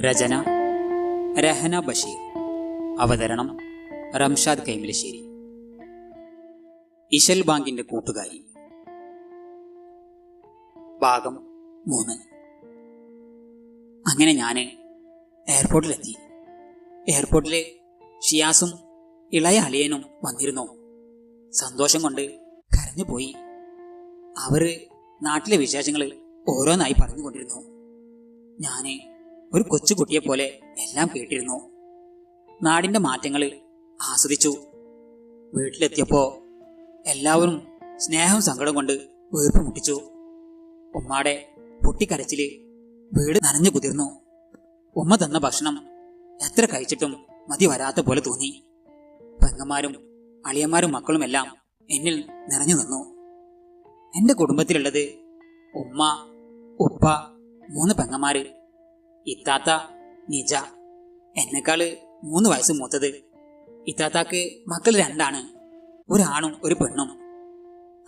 രചന രഹന ബഷീർ. അവതരണം റംഷാദ് കൈമലശ്ശേരി. ഇശൽ ബാങ്കിന്റെ കൂട്ടുകാരി. ഭാഗം മൂന്ന്. അങ്ങനെ ഞാൻ എയർപോർട്ടിലെത്തി. എയർപോർട്ടിൽ ഷിയാസും ഇളയ അളിയനും വന്നിരുന്നു. സന്തോഷം കൊണ്ട് കരഞ്ഞു പോയി. അവർ നാട്ടിലെ വിശേഷങ്ങൾ ഓരോന്നായി പറഞ്ഞുകൊണ്ടിരുന്നു. ഞാൻ ഒരു കൊച്ചുകുട്ടിയെ പോലെ എല്ലാം കേട്ടിരുന്നു നാടിന്റെ മാറ്റങ്ങൾ ആസ്വദിച്ചു. വീട്ടിലെത്തിയപ്പോ എല്ലാവരും സ്നേഹവും സങ്കടം കൊണ്ട് വീർപ്പ് മുട്ടിച്ചു. ഉമ്മാടെ പൊട്ടിക്കരച്ചിൽ വീട് നനഞ്ഞു കുതിർന്നു. ഉമ്മ തന്ന ഭക്ഷണം എത്ര കഴിച്ചിട്ടും മതി വരാത്ത പോലെ തോന്നി. പെങ്ങന്മാരും അളിയന്മാരും മക്കളും എല്ലാം എന്നിൽ നിറഞ്ഞു നിന്നു. എന്റെ കുടുംബത്തിലുള്ളത് ഉമ്മ ഉപ്പ മൂന്ന് പെങ്ങന്മാര് ഇത്താത്ത നിജ. എന്നെക്കാൾ മൂന്ന് വയസ്സ് മൂത്തത്. ഇത്താത്താക്ക് മക്കൾ രണ്ടാണ്. ഒരാണും ഒരു പെണ്ണും.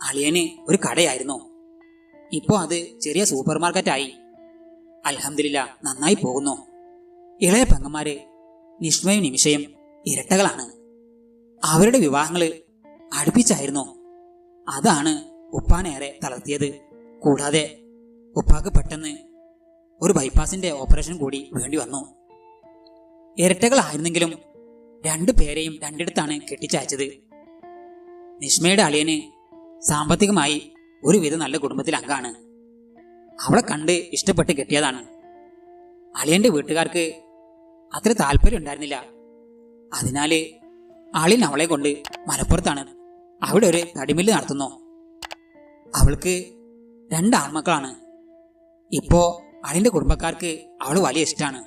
അളിയന് ഒരു കടയായിരുന്നു. ഇപ്പോ അത് ചെറിയ സൂപ്പർ മാർക്കറ്റായി അലഹമില്ല നന്നായി പോകുന്നു. ഇളയ പെങ്ങന്മാര് നിഷ്മയും നിമിഷയും ഇരട്ടകളാണ്. അവരുടെ വിവാഹങ്ങൾ അടുപ്പിച്ചായിരുന്നു. അതാണ് ഉപ്പാനേറെ തളർത്തിയത്. കൂടാതെ ഉപ്പാക്ക് പെട്ടെന്ന് ഒരു ബൈപ്പാസിന്റെ ഓപ്പറേഷൻ കൂടി വേണ്ടി വന്നു. ഇരട്ടകളായിരുന്നെങ്കിലും രണ്ടു പേരെയും രണ്ടിടത്താണ് കെട്ടിച്ചയച്ചത്. നിഷ്മയുടെ അളിയന് സാമ്പത്തികമായി ഒരുവിധം നല്ല കുടുംബത്തിൽ അംഗമാണ്. അവളെ കണ്ട് ഇഷ്ടപ്പെട്ട് കെട്ടിയതാണ്. അളിയന്റെ വീട്ടുകാർക്ക് അത്ര താല്പര്യം ഉണ്ടായിരുന്നില്ല. അതിനാല് അളിയൻ അവളെ കൊണ്ട് മലപ്പുറത്താണ് അവിടെ ഒരു തടിമില്ല് നടത്തുന്നു. അവൾക്ക് രണ്ട് ആൺമക്കളാണ്. ഇപ്പോ അളിന്റെ കുടുംബക്കാർക്ക് അവൾ വലിയ ഇഷ്ടമാണ്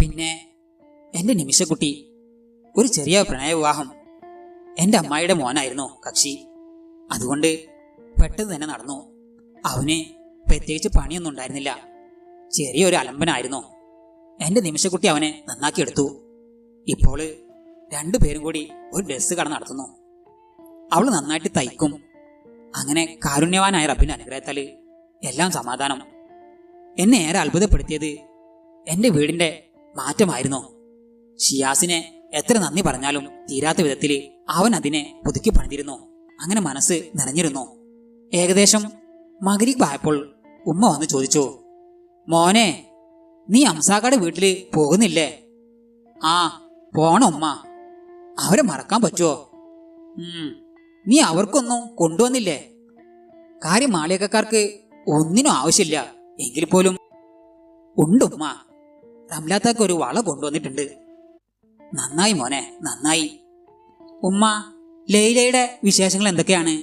പിന്നെ എന്റെ നിമിഷക്കുട്ടി ഒരു ചെറിയ പ്രണയ വിവാഹം എന്റെ അമ്മായിയുടെ മോനായിരുന്നു കക്ഷി. അതുകൊണ്ട് പെട്ടെന്ന് തന്നെ നടന്നു. അവന് പ്രത്യേകിച്ച് പണിയൊന്നും ഉണ്ടായിരുന്നില്ല. ചെറിയൊരു അലമ്പനായിരുന്നു. എന്റെ നിമിഷക്കുട്ടി അവനെ നന്നാക്കിയെടുത്തു ഇപ്പോൾ രണ്ടുപേരും കൂടി ഒരു ഡ്രസ് കട നടത്തുന്നു. അവൾ നന്നായിട്ട് തയ്ക്കും. അങ്ങനെ കാരുണ്യവാനായ റബ്ബിന്റെ അനുഗ്രഹത്താൽ എല്ലാം സമാധാനം. എന്നെ ഏറെ അത്ഭുതപ്പെടുത്തിയത്. എന്റെ വീടിന്റെ മാറ്റമായിരുന്നു? ഷിയാസിനെ എത്ര നന്ദി പറഞ്ഞാലും തീരാത്ത വിധത്തിൽ അവൻ അതിനെ പുതുക്കി പണിതിരുന്നു? അങ്ങനെ മനസ്സ് നിറഞ്ഞിരുന്നു ഏകദേശം മകരിക്ക് ആയപ്പോൾ ഉമ്മ വന്ന് ചോദിച്ചു മോനെ നീ അംസാക്കാട് വീട്ടിൽ പോകുന്നില്ലേ? ആ പോണ ഉമ്മ. അവരെ മറക്കാൻ പറ്റുമോ നീ അവർക്കൊന്നും കൊണ്ടുവന്നില്ലേ? കാര്യം മാളികക്കാർക്ക് ഒന്നിനും ആവശ്യമില്ല. എങ്കിൽ പോലും ഉണ്ട് ഉമ്മ. റംലാത്താക്ക് ഒരു വള കൊണ്ടുവന്നിട്ടുണ്ട്. നന്നായി മോനെ നന്നായി. ഉമ്മ ലൈലയുടെ വിശേഷങ്ങൾ എന്തൊക്കെയാണ്?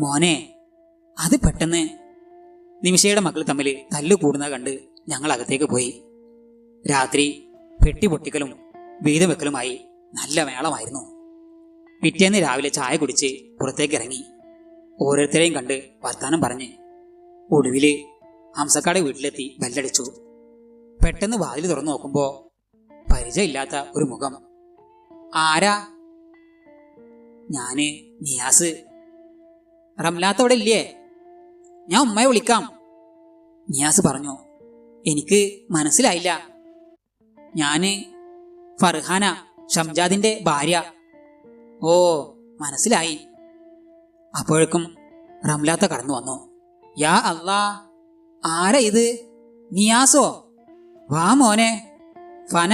മോനെ അത് പെട്ടെന്ന് നിമിഷയുടെ മക്കൾ തമ്മിൽ തല്ലു കൂടുന്നത് കണ്ട് ഞങ്ങൾ അകത്തേക്ക് പോയി. രാത്രി പെട്ടി പൊട്ടിക്കലും വീതം വെക്കലുമായി നല്ല മേളമായിരുന്നു. പിറ്റേന്ന് രാവിലെ ചായ കുടിച്ച് പുറത്തേക്ക് ഇറങ്ങി. ഓരോരുത്തരെയും കണ്ട് വർത്താനം പറഞ്ഞ് ഒടുവിൽ ഹംസക്കാട് വീട്ടിലെത്തി ബെല്ലടിച്ചു. പെട്ടെന്ന് വാതിൽ തുറന്നു നോക്കുമ്പോ പരിചയമില്ലാത്ത ഒരു മുഖം. ആരാ? ഞാൻ നിയാസ്. റംലാത്ത് അവിടെ ഇല്ലേ? ഞാൻ ഉമ്മയെ വിളിക്കാം. നിയാസ് പറഞ്ഞു എനിക്ക് മനസ്സിലായില്ല. ഞാൻ ഫർഹാന ഷംജാദിന്റെ ഭാര്യ. ഓ മനസ്സിലായി. അപ്പോഴേക്കും റംലാത്ത കടന്നു വന്നു. യാ അല്ലാ ആരാ ഇത്? നിയാസോ? വാ മോനെ. ഫന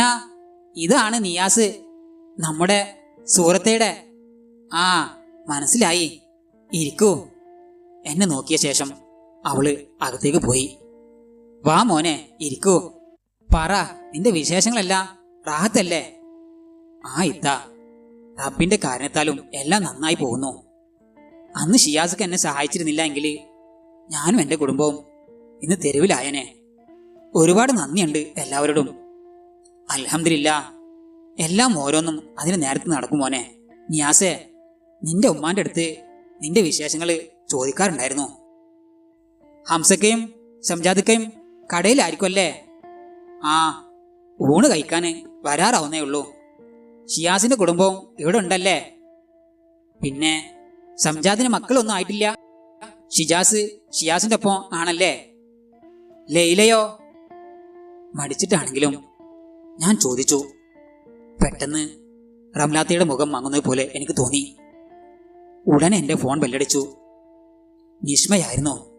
ഇതാണ് നിയാസ്. നമ്മുടെ സൂറത്തയുടെ ആ മനസ്സിലായി. ഇരിക്കൂ. എന്നെ നോക്കിയ ശേഷം അവൾ അകത്തേക്ക് പോയി. വാ മോനെ ഇരിക്കൂ. പറ നിന്റെ വിശേഷങ്ങളെല്ലാം റാഹത്തല്ലേ? ആ ഇത്ത. റബ്ബിന്റെ കാരണത്താലും എല്ലാം നന്നായി പോകുന്നു. അന്ന് ഷിയാസക്ക് എന്നെ സഹായിച്ചിരുന്നില്ല എങ്കിൽ ഞാനും എന്റെ കുടുംബവും ഇന്ന് തെരുവിലായനെ. ഒരുപാട് നന്ദിയുണ്ട് എല്ലാവരോടും. അലഹമില്ല എല്ലാം ഓരോന്നും അതിന് നേരത്തെ നടക്കും മോനെ. നിയാസേ നിന്റെ ഉമ്മാന്റെ അടുത്ത് നിന്റെ വിശേഷങ്ങൾ ചോദിക്കാറുണ്ടായിരുന്നു. ഹംസക്കയും സംജാദിക്കയും കടയിലായിരിക്കും അല്ലേ ആ ഊണ് കഴിക്കാൻ വരാറാവുന്നേ ഉള്ളൂ. ഷിയാസിന്റെ കുടുംബവും ഇവിടെ ഉണ്ടല്ലേ? പിന്നെ സംജാദിന് മക്കളൊന്നും ആയിട്ടില്ല. ഷിജാസ് ഷിയാസിന്റെ ഒപ്പം ആണല്ലേ? ലൈലയോ? മടിച്ചിട്ടാണെങ്കിലും ഞാൻ ചോദിച്ചു. പെട്ടെന്ന് റംലാത്തയുടെ മുഖം മങ്ങുന്നത് പോലെ എനിക്ക് തോന്നി. ഉടനെ എന്റെ ഫോൺ ബെല്ലടിച്ചു. നിഷ്മയായിരുന്നു.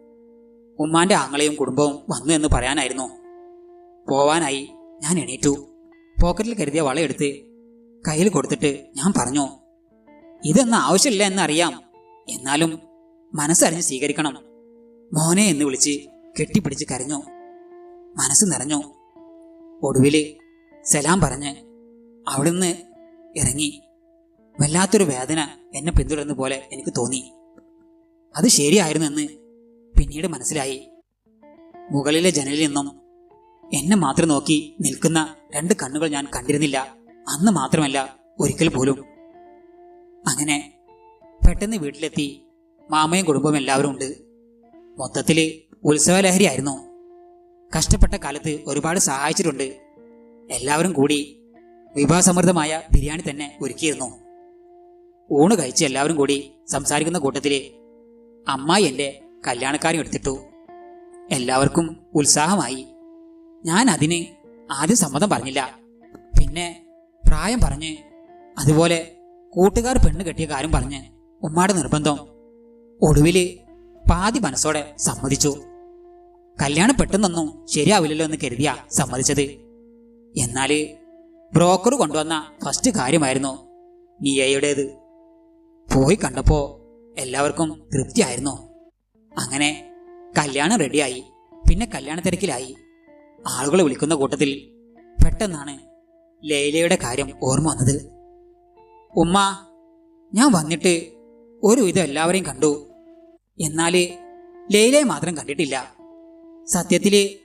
ഉമ്മാന്റെ ആങ്ങളെയും കുടുംബവും വന്നു എന്ന് പറയാനായിരുന്നു. പോവാനായി ഞാൻ എണീറ്റു. പോക്കറ്റിൽ കരുതിയ വളയെടുത്ത് കയ്യിൽ കൊടുത്തിട്ട് ഞാൻ പറഞ്ഞു ഇതൊന്നും ആവശ്യമില്ല എന്നറിയാം. എന്നാലും മനസ്സറിഞ്ഞ് സ്വീകരിക്കണം. മോനെ എന്ന് വിളിച്ച് കെട്ടിപ്പിടിച്ച് കരഞ്ഞു. മനസ്സ് നിറഞ്ഞു. ഒടുവിൽ സലാം പറഞ്ഞ് അവിടുന്ന് ഇറങ്ങി. വല്ലാത്തൊരു വേദന എന്നെ പിന്തുടരുന്ന പോലെ എനിക്ക് തോന്നി. അത് ശരിയായിരുന്നെന്ന് പിന്നീട് മനസ്സിലായി. മുകളിലെ ജനലിൽ നിന്നും എന്നെ മാത്രം നോക്കി നിൽക്കുന്ന രണ്ട് കണ്ണുകൾ ഞാൻ കണ്ടിരുന്നില്ല. അന്ന് മാത്രമല്ല ഒരിക്കൽ പോലും. അങ്ങനെ പെട്ടെന്ന് വീട്ടിലെത്തി. മാമയും കുടുംബവും എല്ലാവരും ഉണ്ട്. മൊത്തത്തിൽ ഉത്സവലഹരിയായിരുന്നു. കഷ്ടപ്പെട്ട കാലത്ത് ഒരുപാട് സഹായിച്ചിട്ടുണ്ട്. എല്ലാവരും കൂടി വിഭവസമൃദ്ധമായ ബിരിയാണി തന്നെ ഒരുക്കിയിരുന്നു. ഊണ് കഴിച്ച് എല്ലാവരും കൂടി സംസാരിക്കുന്ന കൂട്ടത്തിൽ അമ്മായി എന്റെ കല്യാണക്കാരും എടുത്തിട്ടു. എല്ലാവർക്കും ഉത്സാഹമായി. ഞാൻ അതിന് ആദ്യം സമ്മതം പറഞ്ഞില്ല. പിന്നെ പ്രായം പറഞ്ഞ് അതുപോലെ കൂട്ടുകാർ പെണ്ണ് കെട്ടിയ കാര്യം പറഞ്ഞ് ഉമ്മാടെ നിർബന്ധം ഒടുവിൽ പാതി മനസ്സോടെ സമ്മതിച്ചു. കല്യാണം പെട്ടെന്നൊന്നും ശരിയാവില്ലല്ലോ എന്ന് കരുതിയ സമ്മതിച്ചത്. എന്നാൽ ബ്രോക്കർ കൊണ്ടുവന്ന ഫസ്റ്റ് കാര്യമായിരുന്നു നിയയുടേത്. പോയി കണ്ടപ്പോ എല്ലാവർക്കും തൃപ്തിയായിരുന്നു. അങ്ങനെ കല്യാണം റെഡിയായി പിന്നെ കല്യാണ തിരക്കിലായി. ആളുകളെ വിളിക്കുന്ന കൂട്ടത്തിൽ പെട്ടെന്നാണ് ലൈലയുടെ കാര്യം ഓർമ്മ വന്നത്. ഉമ്മ ഞാൻ വന്നിട്ട് ഒരു ഒരുവിധം എല്ലാവരെയും കണ്ടു. എന്നാൽ ലൈലയെ മാത്രം കണ്ടിട്ടില്ല. സത്യത്തിൽ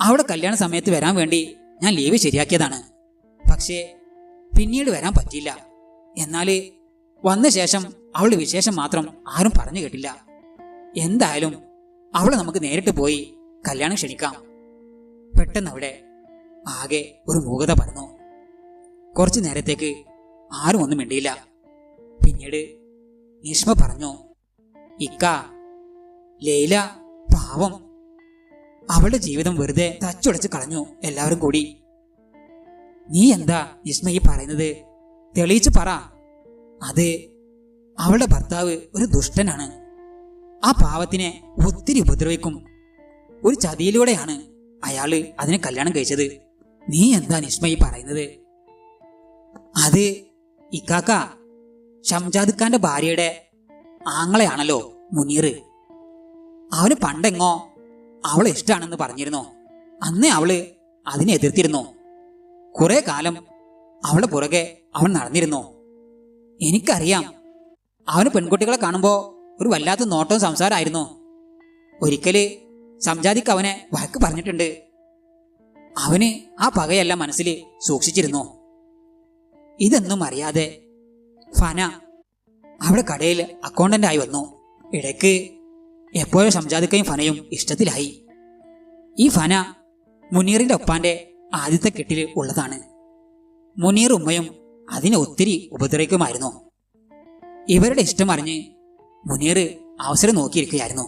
അവിടെ കല്യാണ സമയത്ത് വരാൻ വേണ്ടി ഞാൻ ലീവ് ശരിയാക്കിയതാണ്. പക്ഷേ പിന്നീട് വരാൻ പറ്റിയില്ല. എന്നാൽ വന്ന ശേഷം അവളുടെ വിശേഷം മാത്രം ആരും പറഞ്ഞു കേട്ടില്ല. എന്തായാലും അവളെ നമുക്ക് നേരിട്ട് പോയി കല്യാണം ക്ഷണിക്കാം. പെട്ടെന്ന് അവിടെ ആകെ ഒരു മൂകത പറഞ്ഞു കുറച്ചു നേരത്തേക്ക് ആരും ഒന്നും മിണ്ടിയില്ല. പിന്നീട് നീഷ്മ പറഞ്ഞു ഇക്ക ലൈല പാവം അവളുടെ ജീവിതം വെറുതെ തച്ചുടച്ച് കളഞ്ഞു. എല്ലാവരും കൂടി. നീ എന്താ ഇസ്മയി പറയുന്നത്? തെളിയിച്ചു പറ. അത് അവളുടെ ഭർത്താവ് ഒരു ദുഷ്ടനാണ്. ആ പാവത്തിനെ ഒത്തിരി ഉപദ്രവിക്കും. ഒരു ചതിയിലൂടെയാണ് അയാൾ അതിനെ കല്യാണം കഴിച്ചത്. നീ എന്താ നിസ്മയി പറയുന്നത്? അത് ഇക്കാക്ക ഷംജാദ് ഖാന്റെ ഭാര്യയുടെ ആങ്ങളെയാണല്ലോ മുനീർ. അവന് പണ്ടെങ്ങോ അവളെ ഇഷ്ടമാണെന്ന് പറഞ്ഞിരുന്നു. അന്നേ അവൾ അതിനെ എതിർത്തിരുന്നു. കുറെ കാലം അവളെ പുറകെ അവൻ നടന്നിരുന്നു. എനിക്കറിയാം അവന് പെൺകുട്ടികളെ കാണുമ്പോ ഒരു വല്ലാത്ത നോട്ടവും സംസാരമായിരുന്നു ഒരിക്കൽ സംജാതിക്ക് അവനെ വഴക്ക് പറഞ്ഞിട്ടുണ്ട്. അവന് ആ പകയെല്ലാം മനസ്സിൽ സൂക്ഷിച്ചിരുന്നു. ഇതെന്നും അറിയാതെ ഫന അവിടെ കടയിൽ അക്കൗണ്ടന്റ് ആയി വന്നു. ഇടയ്ക്ക് എപ്പോഴും സംജാതിക്കയും ഫനയും ഇഷ്ടത്തിലായി. ഈ ഫന മുനീറിന്റെ ഒപ്പാന്റെ ആദ്യത്തെ കെട്ടിൽ ഉള്ളതാണ്. മുനീർ ഉമ്മയും അതിനെ ഒത്തിരി ഉപദ്രവിക്കുമായിരുന്നു. ഇവരുടെ ഇഷ്ടം അറിഞ്ഞ് മുനീർ അവസരം നോക്കിയിരിക്കുകയായിരുന്നു.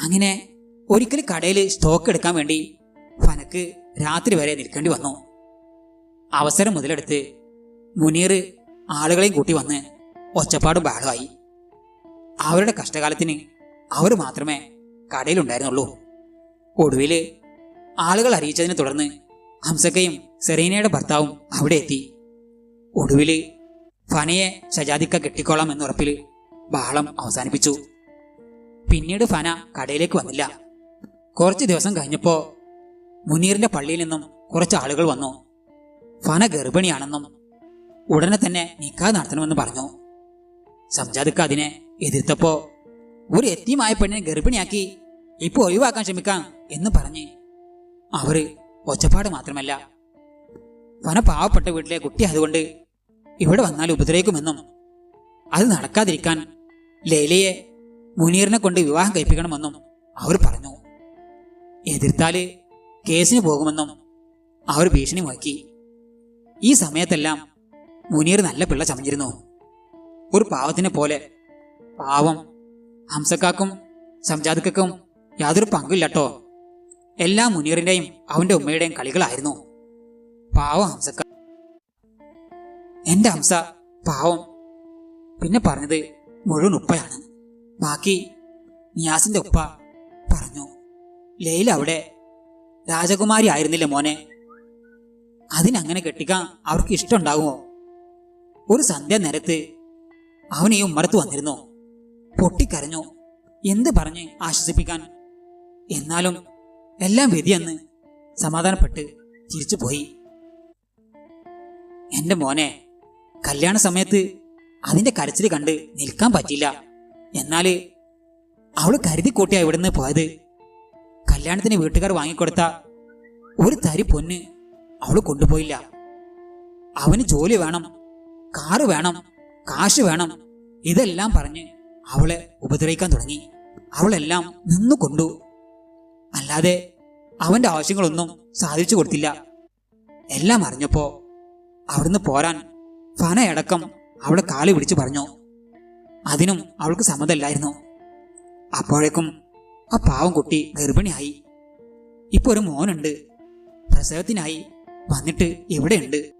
അങ്ങനെ ഒരിക്കൽ കടയിൽ സ്റ്റോക്ക് എടുക്കാൻ വേണ്ടി ഫനക്ക് രാത്രി വരെ നിൽക്കേണ്ടി വന്നു. അവസരം മുതലെടുത്ത് മുനീർ ആളുകളെയും കൂട്ടി വന്ന് ഒച്ചപ്പാടും ബഹളമായി. അവരുടെ കഷ്ടകാലത്തിന് അവർ മാത്രമേ കടയിലുണ്ടായിരുന്നുള്ളൂ. ഒടുവിൽ ആളുകൾ അറിയിച്ചതിനെ തുടർന്ന് ഹംസക്കയും സെറീനയുടെ ഭർത്താവും അവിടെ എത്തി. ഒടുവിൽ ഫനയെ ഷജാദിക്ക കെട്ടിക്കോളാം എന്നുറപ്പിൽ ബഹളം അവസാനിപ്പിച്ചു. പിന്നീട് ഫന കടയിലേക്ക് വന്നില്ല. കുറച്ച് ദിവസം കഴിഞ്ഞപ്പോ മുനീറിന്റെ പള്ളിയിൽ നിന്നും കുറച്ച് ആളുകൾ വന്നു. ഫന ഗർഭിണിയാണെന്നും ഉടനെ തന്നെ നിക്കാ നടത്തണമെന്ന് പറഞ്ഞു. സംജാദിക്ക അതിനെ എതിർത്തപ്പോ ഒരു എത്തിയുമായ പെണ്ണിനെ ഗർഭിണിയാക്കി. ഇപ്പൊ ഒഴിവാക്കാൻ ശ്രമിക്കാം എന്ന് പറഞ്ഞ്. അവർ ഒച്ചപ്പാട് മാത്രമല്ല വന പാവപ്പെട്ട വീട്ടിലെ കുട്ടി അതുകൊണ്ട് ഇവിടെ വന്നാൽ ഉപദ്രവിക്കുമെന്നും അത് നടക്കാതിരിക്കാൻ ലൈലയെ മുനീറിനെ കൊണ്ട് വിവാഹം കഴിപ്പിക്കണമെന്നും അവർ പറഞ്ഞു. എതിർത്താൽ കേസിന് പോകുമെന്നും അവർ ഭീഷണി മുഴക്കി. ഈ സമയത്തെല്ലാം മുനീർ നല്ല പിള്ള ചമഞ്ഞിരുന്നു. ഒരു പാവത്തിനെ പോലെ പാവം ഹംസക്കാക്കും സംജാതക്കും യാതൊരു പങ്കുമില്ലട്ടോ എല്ലാ മുനീറിന്റെയും അവന്റെ ഉമ്മയുടെയും കളികളായിരുന്നു. പാവം ഹംസക്ക. എന്റെ ഹംസ പാവം. പിന്നെ പറഞ്ഞത് മുഴുവൻ ഉപ്പയാണ്. ബാക്കി നിയാസിന്റെ ഉപ്പ പറഞ്ഞു ലൈല അവിടെ രാജകുമാരി ആയിരുന്നില്ല മോനെ? അതിനങ്ങനെ കെട്ടിക്കാൻ അവർക്ക് ഇഷ്ടമുണ്ടാകുമോ ഒരു സന്ധ്യ നേരത്ത് അവൻ ഈ വന്നിരുന്നു. പൊട്ടിക്കരഞ്ഞു. എന്ത് പറഞ്ഞ് ആശ്വസിപ്പിക്കാൻ? എന്നാലും എല്ലാം വിധിയെന്ന് സമാധാനപ്പെട്ട് തിരിച്ചു പോയി. എന്റെ മോനെ കല്യാണ സമയത്ത് അതിന്റെ കരച്ചിൽ കണ്ട് നിൽക്കാൻ പറ്റില്ല എന്നാൽ അവൾ കരുതി കൂട്ടിയാ ഇവിടുന്ന് പോയത്. കല്യാണത്തിന് വീട്ടുകാർ വാങ്ങിക്കൊടുത്ത ഒരു തരി പൊന്ന് അവൾ കൊണ്ടുപോയില്ല. അവന് ജോലി വേണം കാറ് വേണം കാശ് വേണം ഇതെല്ലാം പറഞ്ഞ് അവളെ ഉപദ്രവിക്കാൻ തുടങ്ങി. അവളെല്ലാം നിന്നു കൊണ്ടു. അല്ലാതെ അവന്റെ ആവശ്യങ്ങളൊന്നും സാധിച്ചു കൊടുത്തില്ല. എല്ലാം അറിഞ്ഞപ്പോ അവിടുന്ന് പോരാൻ ഫനയടക്കം അവളെ കാൽ പിടിച്ചു പറഞ്ഞു. അതിനും അവൾക്ക് സമ്മതമല്ലായിരുന്നു. അപ്പോഴേക്കും ആ പാവം കുട്ടി ഗർഭിണിയായി. ഇപ്പൊ ഒരു മോനുണ്ട്. പ്രസവത്തിനായി വന്നിട്ട് ഇവിടെയുണ്ട്.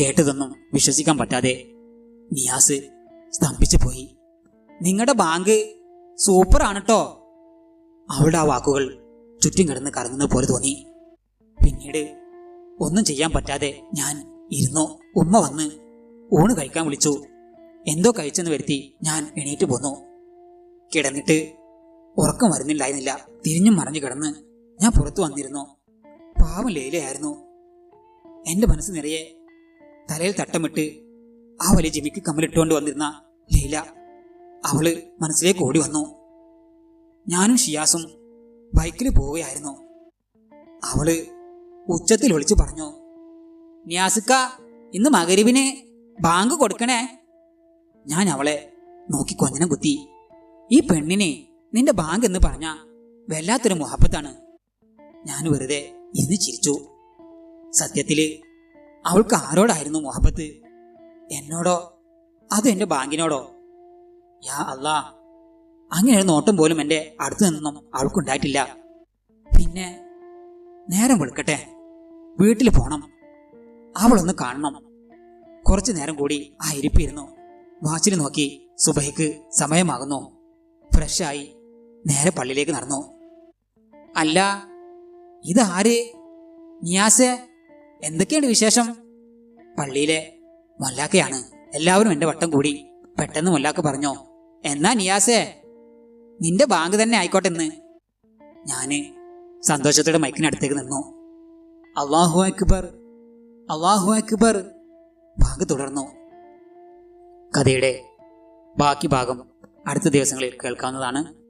കേട്ടതൊന്നും വിശ്വസിക്കാൻ പറ്റാതെ നിയാസ് സ്തംഭിച്ചു പോയി നിങ്ങളുടെ ബാങ്ക് സൂപ്പറാണ് കേട്ടോ അവളുടെ ആ വാക്കുകൾ ചുറ്റും കിടന്ന് കറങ്ങുന്ന പോലെ തോന്നി. പിന്നീട് ഒന്നും ചെയ്യാൻ പറ്റാതെ ഞാൻ ഇരുന്നു ഉമ്മ വന്ന് ഊണ് കഴിക്കാൻ വിളിച്ചു. എന്തോ കഴിച്ചെന്ന് വരുത്തി ഞാൻ എണീറ്റ് പോന്നു. കിടന്നിട്ട് ഉറക്കം വരുന്നില്ലായിരുന്നില്ല. തിരിഞ്ഞും മറിഞ്ഞു കിടന്ന് ഞാൻ പുറത്തു വന്നിരുന്നു. പാവം ലേലയായിരുന്നു. എന്റെ മനസ്സ് നിറയെ തലയിൽ തട്ടമിട്ട് ആ വലിയ ജിമിക്ക് കമ്മലിട്ടുകൊണ്ട് വന്നിരുന്ന ലൈല അവൾ മനസ്സിലേക്ക് ഓടി വന്നു. ഞാനും ഷിയാസും ബൈക്കിൽ പോവുകയായിരുന്നു. അവൾ ഉച്ചത്തിൽ വിളിച്ചു പറഞ്ഞു നിയാസിക്ക ഇന്ന് മകരീബിന് ബാങ്ക് കൊടുക്കണേ. ഞാൻ അവളെ നോക്കി കൊഞ്ഞനം കുത്തി ഈ പെണ്ണിനെ നിന്റെ ബാങ്ക് എന്ന് പറഞ്ഞ വല്ലാത്തൊരു മുഹബത്താണ്. ഞാൻ വെറുതെ ഇന്ന് ചിരിച്ചു. സത്യത്തിൽ അവൾക്ക് ആരോടായിരുന്നു മുഹബത്ത്? എന്നോടോ അതോ എന്റെ ബാങ്കിനോടോ? യാ അല്ലാ അങ്ങനെ ഒരു നോട്ടം പോലും എന്റെ അടുത്ത് നിന്നും അവൾക്കുണ്ടായിട്ടില്ല പിന്നെ നേരം വെളുക്കട്ടെ. വീട്ടിൽ പോണം. അവളൊന്ന് കാണണം. കുറച്ചു നേരം കൂടി ആ ഇരിപ്പിരുന്നു. വാച്ചിൽ നോക്കി സുബഹിക്ക് സമയമാകുന്നു. ഫ്രഷായി നേരെ പള്ളിയിലേക്ക് നടന്നു. അല്ല ഇതാര് നിയാസെ? എന്തൊക്കെയാണ് വിശേഷം? പള്ളിയിലെ മൊല്ലാക്കയാണ്. എല്ലാവരും എന്റെ വട്ടം കൂടി പെട്ടെന്ന് മൊല്ലാക്ക പറഞ്ഞോ. എന്നാ നിയാസേ? നിന്റെ ബാങ്ക് തന്നെ ആയിക്കോട്ടെ എന്ന് ഞാൻ സന്തോഷത്തോടെ മൈക്കിനടുത്തേക്ക് നിന്നു. അള്ളാഹു അക്ബർ അള്ളാഹു അക്ബർ. ബാങ്ക് തുടർന്നു. കഥയുടെ ബാക്കി ഭാഗം അടുത്ത ദിവസങ്ങളിൽ കേൾക്കാവുന്നതാണ്.